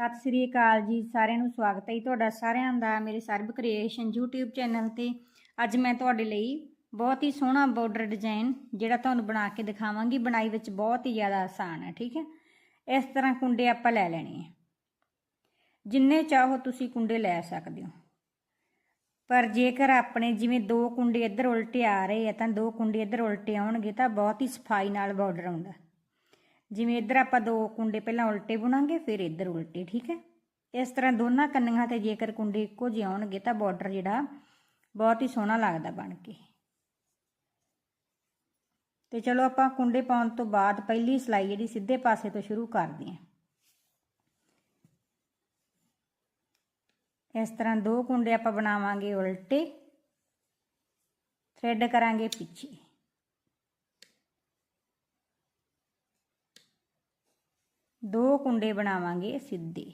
ਸਤਿ ਸ੍ਰੀ ਅਕਾਲ ਜੀ, ਸਾਰਿਆਂ ਨੂੰ ਸਵਾਗਤ ਹੈ ਜੀ ਤੁਹਾਡਾ, ਸਾਰਿਆਂ ਦਾ, ਮੇਰੇ ਸਰਬ ਕ੍ਰੀਏਸ਼ਨ YouTube ਚੈਨਲ ਤੇ। ਅੱਜ ਮੈਂ ਤੁਹਾਡੇ ਲਈ ਬਹੁਤ ਹੀ ਸੋਹਣਾ ਬਾਰਡਰ ਡਿਜ਼ਾਈਨ ਜਿਹੜਾ ਤੁਹਾਨੂੰ ਬਣਾ ਕੇ ਦਿਖਾਵਾਂਗੀ। ਬਣਾਈ ਵਿੱਚ ਬਹੁਤ ਹੀ ਜ਼ਿਆਦਾ ਆਸਾਨ ਹੈ, ਠੀਕ ਹੈ? ਇਸ ਤਰ੍ਹਾਂ ਕੁੰਡੇ ਆਪਾਂ ਲੈ ਲੈਣੇ ਆ। ਜਿੰਨੇ ਚਾਹੋ ਤੁਸੀਂ ਕੁੰਡੇ ਲੈ ਸਕਦੇ ਹੋ। ਪਰ ਜੇਕਰ ਆਪਣੇ ਜਿਵੇਂ ਦੋ ਕੁੰਡੇ ਇੱਧਰ ਉਲਟੇ ਆ ਰਹੇ ਆ, ਤਾਂ ਦੋ ਕੁੰਡੇ ਇੱਧਰ ਉਲਟੇ ਆਉਣਗੇ, ਤਾਂ ਬਹੁਤ ਹੀ ਸਫ਼ਾਈ ਨਾਲ ਬਾਰਡਰ ਆਉਂਦਾ। ਜਿਵੇਂ ਇੱਧਰ ਆਪਾਂ ਦੋ ਕੁੰਡੇ ਪਹਿਲਾਂ ਉਲਟੇ ਬੁਣਾਂਗੇ, ਫਿਰ ਇੱਧਰ ਉਲਟੇ, ਠੀਕ ਹੈ? ਇਸ ਤਰ੍ਹਾਂ ਦੋਨਾਂ ਕੰਨੀਆਂ ਤੇ ਜੇਕਰ ਕੁੰਡੇ ਇੱਕੋ ਜਿਹੇ ਆਉਣਗੇ ਤਾਂ ਬਾਰਡਰ ਜਿਹੜਾ ਬਹੁਤ ਹੀ ਸੋਹਣਾ ਲੱਗਦਾ ਬਣ ਕੇ। ਤੇ ਚਲੋ ਆਪਾਂ ਕੁੰਡੇ ਪਾਉਣ ਤੋਂ ਬਾਅਦ ਪਹਿਲੀ ਸਲਾਈ ਜਿਹੜੀ ਸਿੱਧੇ ਪਾਸੇ ਤੋਂ ਸ਼ੁਰੂ ਕਰਦੇ ਹਾਂ। ਇਸ ਤਰ੍ਹਾਂ ਦੋ ਕੁੰਡੇ ਆਪਾਂ ਬਣਾਵਾਂਗੇ ਉਲਟੇ ਥ੍ਰੈਡ ਕਰਾਂਗੇ ਪਿੱਛੇ। ਦੋ ਕੁੰਡੇ ਬਣਾਵਾਂਗੇ ਸਿੱਧੇ।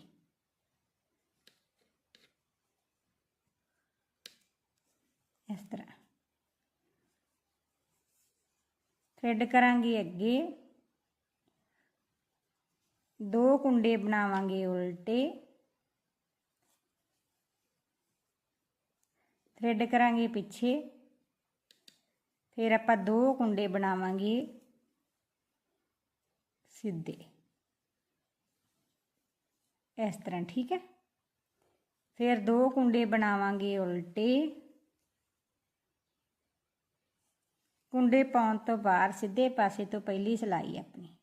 ਇਸ ਤਰ੍ਹਾਂ। ਥ੍ਰੈਡ ਕਰਾਂਗੇ ਅੱਗੇ। ਦੋ ਕੁੰਡੇ ਬਣਾਵਾਂਗੇ ਉਲਟੇ। ਥ੍ਰੈਡ ਕਰਾਂਗੇ ਪਿੱਛੇ। ਫਿਰ ਆਪਾਂ ਦੋ ਕੁੰਡੇ ਬਣਾਵਾਂਗੇ ਸਿੱਧੇ। ਇਸ ਤਰ੍ਹਾਂ ਠੀਕ ਹੈ ਫਿਰ ਦੋ ਕੁੰਡੇ ਬਣਾਵਾਂਗੇ ਉਲਟੇ ਕੁੰਡੇ ਪਾਉਣ ਤੋਂ ਬਾਅਦ ਸਿੱਧੇ ਪਾਸੇ ਤੋਂ ਪਹਿਲੀ ਸਲਾਈ ਆਪਣੀ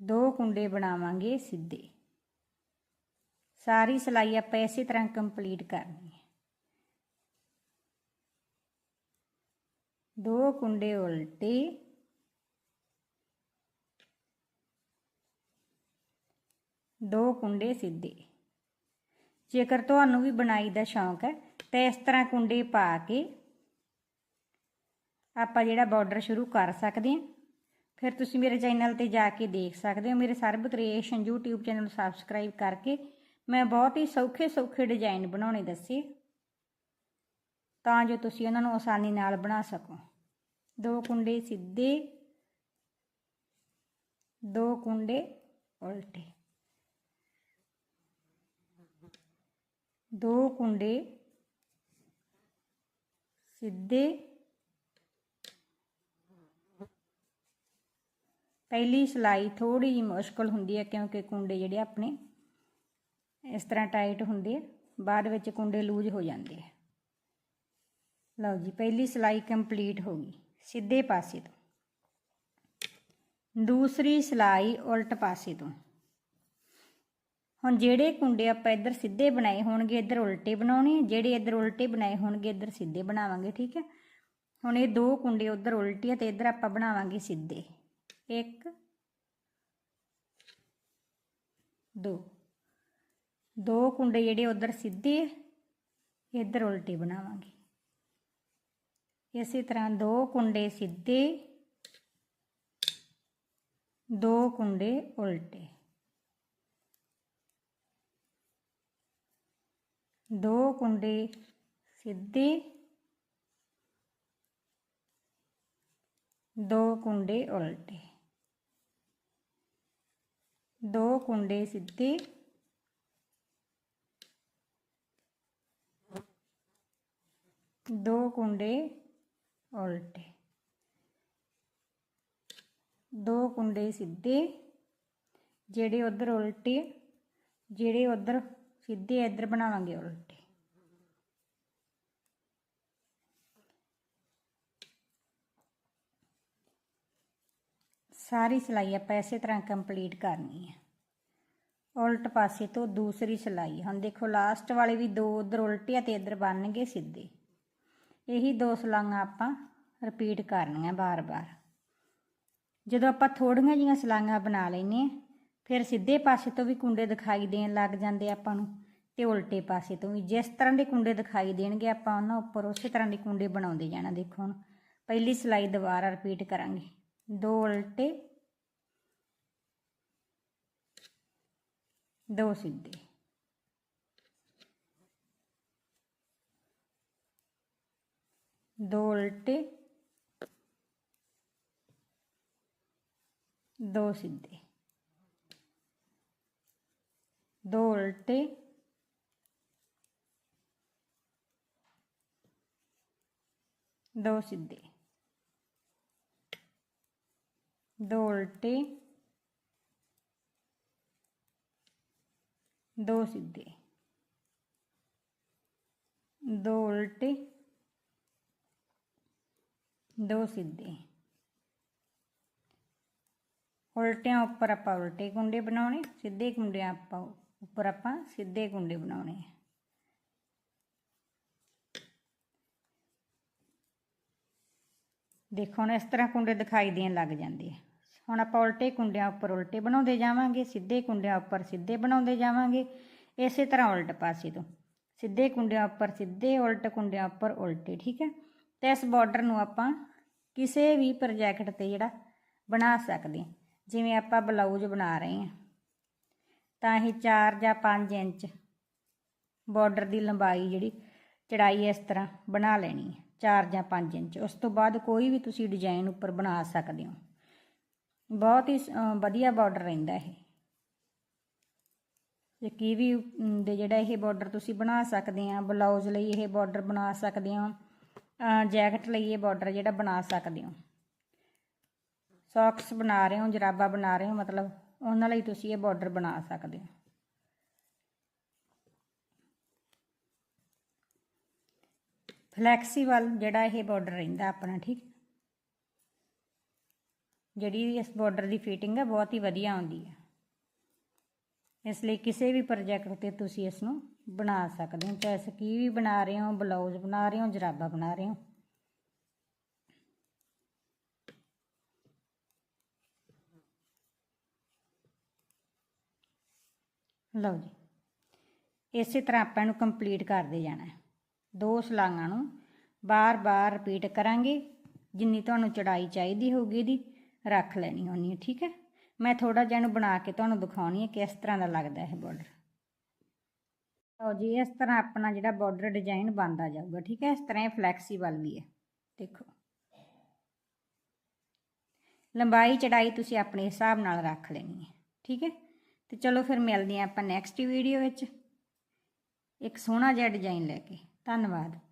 ਦੋ ਕੁੰਡੇ ਬਣਾਵਾਂਗੇ ਸਿੱਧੇ ਸਾਰੀ ਸਲਾਈ ਆਪਾਂ ਇਸੇ ਤਰ੍ਹਾਂ ਕੰਪਲੀਟ ਕਰਨੀ ਹੈ ਦੋ ਕੁੰਡੇ ਉਲਟੇ ਦੋ ਕੁੰਡੇ ਸਿੱਧੇ। ਜੇਕਰ ਤੁਹਾਨੂੰ ਵੀ ਬਣਾਈ ਦਾ ਸ਼ੌਂਕ ਹੈ, ਤਾਂ ਇਸ ਤਰ੍ਹਾਂ ਕੁੰਡੇ ਪਾ ਕੇ ਆਪਾਂ ਜਿਹੜਾ ਬਾਰਡਰ ਸ਼ੁਰੂ ਕਰ ਸਕਦੇ ਹਾਂ। ਫਿਰ ਤੁਸੀਂ ਮੇਰੇ ਚੈਨਲ ਤੇ ਜਾ ਕੇ ਦੇਖ ਸਕਦੇ ਹੋ। ਮੇਰੇ ਸਰਬ ਕ੍ਰੀਏਸ਼ਨ YouTube ਚੈਨਲ ਨੂੰ ਸਬਸਕ੍ਰਾਈਬ ਕਰਕੇ ਮੈਂ ਬਹੁਤ ਹੀ ਸੌਖੇ ਸੌਖੇ ਡਿਜ਼ਾਈਨ ਬਣਾਉਣੇ ਦੱਸੇ। ਤਾਂ ਜੋ ਤੁਸੀਂ ਉਹਨਾਂ ਨੂੰ ਆਸਾਨੀ ਨਾਲ ਬਣਾ ਸਕੋ। ਦੋ ਕੁੰਡੇ ਸਿੱਧੇ, ਦੋ ਕੁੰਡੇ ਉਲਟੇ। ਦੋ ਕੁੰਡੇ, ਸਿੱਧੇ। ਪਹਿਲੀ ਸਲਾਈ ਥੋੜੀ ਜਿਹੀ ਮੁਸ਼ਕਲ ਹੁੰਦੀ ਹੈ ਕਿਉਂਕਿ ਕੁੰਡੇ ਜਿਹੜੇ ਆਪਣੇ ਇਸ ਤਰ੍ਹਾਂ ਟਾਈਟ ਹੁੰਦੇ ਆ, ਬਾਅਦ ਵਿੱਚ ਕੁੰਡੇ ਲੂਜ਼ ਹੋ ਜਾਂਦੇ ਆ। ਲਓ ਜੀ, ਪਹਿਲੀ ਸਲਾਈ ਕੰਪਲੀਟ ਹੋ ਗਈ, ਸਿੱਧੇ ਪਾਸੇ ਤੋਂ। ਦੂਸਰੀ ਸਲਾਈ ਉਲਟ ਪਾਸੇ ਤੋਂ। ਹੁਣ ਜਿਹੜੇ ਕੁੰਡੇ ਆਪਾਂ ਇੱਧਰ ਸਿੱਧੇ ਬਣਾਏ ਹੋਣਗੇ, ਇੱਧਰ ਉਲਟੇ ਬਣਾਉਣੇ ਜਿਹੜੇ ਇੱਧਰ ਉਲਟੇ ਬਣਾਏ ਹੋਣਗੇ, ਇੱਧਰ ਸਿੱਧੇ ਬਣਾਵਾਂਗੇ, ਠੀਕ ਹੈ? ਹੁਣ ਇਹ ਦੋ ਕੁੰਡੇ ਉੱਧਰ ਉਲਟੇ ਤੇ ਇੱਧਰ ਆਪਾਂ ਬਣਾਵਾਂਗੇ ਸਿੱਧੇ। ਇੱਕ, ਦੋ। ਦੋ ਕੁੰਡੇ ਜਿਹੜੇ ਉਧਰ ਸਿੱਧੇ ਇੱਧਰ ਉਲਟੇ ਬਣਾਵਾਂਗੇ। ਇਸੇ ਤਰ੍ਹਾਂ ਦੋ ਕੁੰਡੇ ਸਿੱਧੇ, ਦੋ ਕੁੰਡੇ ਉਲਟੇ। ਦੋ ਕੁੰਡੇ ਸਿੱਧੇ, ਦੋ ਕੁੰਡੇ ਉਲਟੇ, ਦੋ ਕੁੰਡੇ ਸਿੱਧੇ, ਦੋ ਕੁੰਡੇ ਉਲਟੇ, ਦੋ ਕੁੰਡੇ ਸਿੱਧੇ, ਜਿਹੜੇ ਉਧਰ ਉਲਟੇ, ਜਿਹੜੇ ਉਧਰ ਸਿੱਧੇ ਇੱਧਰ ਬਣਾਵਾਂਗੇ ਉਲਟੇ ਸਾਰੀ ਸਿਲਾਈ ਆਪਾਂ ਇਸੇ ਤਰ੍ਹਾਂ ਕੰਪਲੀਟ ਕਰਨੀ ਹੈ। ਉਲਟ ਪਾਸੇ ਤੋਂ ਦੂਸਰੀ ਸਿਲਾਈ। ਹੁਣ ਦੇਖੋ ਲਾਸਟ ਵਾਲੇ ਵੀ ਦੋ ਉਧਰ ਉਲਟੇ ਆ ਤੇ ਇੱਧਰ ਬਣਨਗੇ ਸਿੱਧੇ। ਇਹੀ ਦੋ ਸਲਾਈਆਂ ਆਪਾਂ ਰਿਪੀਟ ਕਰਨੀਆਂ ਬਾਰ-ਬਾਰ। ਜਦੋਂ ਆਪਾਂ ਥੋੜੀਆਂ ਜੀਆਂ ਸਲਾਈਆਂ ਬਣਾ ਲੈਨੇ ਆ ਫਿਰ ਸਿੱਧੇ ਪਾਸੇ ਤੋਂ ਵੀ ਕੁੰਡੇ ਦਿਖਾਈ ਦੇਣ ਲੱਗ ਜਾਂਦੇ ਆਪਾਂ ਨੂੰ ਤੇ ਉਲਟੇ ਪਾਸੇ ਤੋਂ ਵੀ। ਜਿਸ ਤਰ੍ਹਾਂ ਦੇ ਕੁੰਡੇ ਦਿਖਾਈ ਦੇਣਗੇ, ਆਪਾਂ ਉਹਨਾਂ ਉੱਪਰ ਉਸੇ ਤਰ੍ਹਾਂ ਦੇ ਕੁੰਡੇ ਬਣਾਉਂਦੇ ਜਾਣਾ, ਦੇਖੋ ਹੁਣ। ਪਹਿਲੀ ਸਿਲਾਈ ਦੁਬਾਰਾ ਰਿਪੀਟ ਕਰਾਂਗੇ। ਦੋ ਉਲਟੇ, ਦੋ ਸਿੱਧੇ। ਦੋ ਉਲਟੇ, ਦੋ ਸਿੱਧੇ। ਦੋ ਉਲਟੇ ਦੋ ਸਿੱਧੇ ਦੋ ਉਲਟੇ ਦੋ ਸਿੱਧੇ ਦੋ ਉਲਟੇ ਦੋ ਸਿੱਧੇ ਉਲਟਿਆਂ ਉੱਪਰ ਆਪਾਂ ਉਲਟੇ ਕੁੰਡੇ ਬਣਾਉਣੇ ਸਿੱਧੇ ਕੁੰਡਿਆਂ ਆਪਾਂ ਉੱਪਰ ਆਪਾਂ ਸਿੱਧੇ ਕੁੰਡੇ ਬਣਾਉਣੇ ਆ। ਦੇਖੋ ਹੁਣ ਇਸ ਤਰ੍ਹਾਂ ਕੁੰਡੇ ਦਿਖਾਈ ਦੇਣ ਲੱਗ ਜਾਂਦੇ ਆ। ਹੁਣ ਆਪਾਂ ਉਲਟੇ ਕੁੰਡਿਆਂ ਉੱਪਰ ਉਲਟੇ ਬਣਾਉਂਦੇ ਜਾਵਾਂਗੇ, ਸਿੱਧੇ ਕੁੰਡਿਆਂ ਉੱਪਰ ਸਿੱਧੇ ਬਣਾਉਂਦੇ ਜਾਵਾਂਗੇ। ਇਸੇ ਤਰ੍ਹਾਂ ਉਲਟ ਪਾਸੇ ਤੋਂ। ਸਿੱਧੇ ਕੁੰਡਿਆਂ ਉੱਪਰ ਸਿੱਧੇ, ਉਲਟ ਕੁੰਡਿਆਂ ਉੱਪਰ ਉਲਟੇ, ਠੀਕ ਹੈ? ਤੇ ਇਸ ਬਾਰਡਰ ਨੂੰ ਆਪਾਂ ਕਿਸੇ ਵੀ ਪ੍ਰੋਜੈਕਟ ਤੇ ਜਿਹੜਾ ਬਣਾ ਸਕਦੇ ਜਿਵੇਂ ਆਪਾਂ ਬਲਾਊਜ਼ ਬਣਾ ਰਹੇ ਹਾਂ। ਤਾਂ ਇਹ 4 ਜਾਂ 5 ਇੰਚ ਬਾਰਡਰ ਦੀ ਲੰਬਾਈ ਜਿਹੜੀ ਚੜਾਈ ਇਸ ਤਰ੍ਹਾਂ ਬਣਾ ਲੈਣੀ ਹੈ 4 ਜਾਂ 5 ਇੰਚ। ਉਸ ਤੋਂ ਬਾਅਦ ਕੋਈ ਵੀ ਤੁਸੀਂ ਡਿਜ਼ਾਈਨ ਉੱਪਰ ਬਣਾ ਸਕਦੇ ਹੋ। ਬਹੁਤ ਹੀ ਅ, ਵਧੀਆ ਬਾਰਡਰ ਰਹਿੰਦਾ ਇਹ। ਤੇ ਕੀ ਵੀ ਦੇ ਜਿਹੜਾ ਇਹ ਬਾਰਡਰ ਤੁਸੀਂ ਬਣਾ ਸਕਦੇ ਆ ਬਲਾਊਜ਼ ਲਈ ਇਹ ਬਾਰਡਰ ਬਣਾ ਸਕਦੇ ਹੋ ਜੈਕਟ ਲਈ ਇਹ ਬਾਰਡਰ ਜਿਹੜਾ ਬਣਾ ਸਕਦੇ ਹੋ। ਸੌਕਸ ਬਣਾ ਰਹੇ ਹੋ ਜਰਾਬਾ ਬਣਾ ਰਹੇ ਹੋ ਮਤਲਬ ਉਹਨਾਂ ਲਈ ਤੁਸੀਂ ਇਹ ਬਾਰਡਰ ਬਣਾ ਸਕਦੇ ਹੋ। ਫਲੈਕਸੀਬਲ ਜਿਹੜਾ ਇਹ ਬਾਰਡਰ ਰਹਿੰਦਾ ਆਪਣਾ, ਠੀਕ? ਜਿਹੜੀ ਇਸ ਬਾਰਡਰ ਦੀ ਫਿਟਿੰਗ ਹੈ, ਬਹੁਤ ਹੀ ਵਧੀਆ ਆਉਂਦੀ ਹੈ। ਇਸ ਲਈ ਕਿਸੇ ਵੀ ਪ੍ਰੋਜੈਕਟ ਤੇ ਤੁਸੀਂ ਇਸ ਨੂੰ ਬਣਾ ਸਕਦੇ ਹੋ। ਚਾਹੇ ਸਕੀ ਵੀ ਬਣਾ ਰਹੇ ਹੋ ਬਲਾਊਜ਼ ਬਣਾ ਰਹੇ ਹੋ, ਜਰਾਬਾ ਬਣਾ ਰਹੇ ਹੋ। ਲਓ ਜੀ। ਇਸੇ ਤਰ੍ਹਾਂ ਆਪਾਂ ਇਹਨੂੰ ਕੰਪਲੀਟ ਕਰਦੇ ਜਾਣਾ ਦੋ ਸਲਾਂਗਾਂ ਨੂੰ ਬਾਰ-ਬਾਰ ਰਿਪੀਟ ਕਰਾਂਗੇ। ਜਿੰਨੀ ਤੁਹਾਨੂੰ ਚੜਾਈ ਚਾਹੀਦੀ ਹੋਊਗੀ ਇਹਦੀ, ਰੱਖ ਲੈਣੀ ਹੋਣੀ ਹੈ, ਠੀਕ ਹੈ? ਮੈਂ ਥੋੜਾ ਜਿਹਾ ਇਹਨੂੰ ਬਣਾ ਕੇ ਤੁਹਾਨੂੰ ਦਿਖਾਉਣੀ ਹੈ ਕਿਸ ਤਰ੍ਹਾਂ ਦਾ ਲੱਗਦਾ ਇਹ ਬਾਰਡਰ ਲਓ ਜੀ, ਇਸ ਤਰ੍ਹਾਂ ਆਪਣਾ ਜਿਹੜਾ ਬਾਰਡਰ ਡਿਜ਼ਾਈਨ ਬਣਦਾ ਜਾਊਗਾ, ਠੀਕ ਹੈ? ਇਸ ਤਰ੍ਹਾਂ ਇਹ ਫਲੈਕਸੀਬਲ ਵੀ ਹੈ। ਦੇਖੋ। ਲੰਬਾਈ, ਚੜਾਈ ਤੁਸੀਂ ਆਪਣੇ ਹਿਸਾਬ ਨਾਲ ਰੱਖ ਲੈਣੀ ਹੈ, ਠੀਕ ਹੈ? ਤੇ ਚਲੋ ਫਿਰ ਮਿਲਦੇ ਹਾਂ ਆਪਾਂ ਨੈਕਸਟ ਵੀਡੀਓ ਵਿੱਚ। ਇੱਕ ਸੋਹਣਾ ਜਿਹਾ ਡਿਜ਼ਾਈਨ ਲੈ ਕੇ। ਧੰਨਵਾਦ।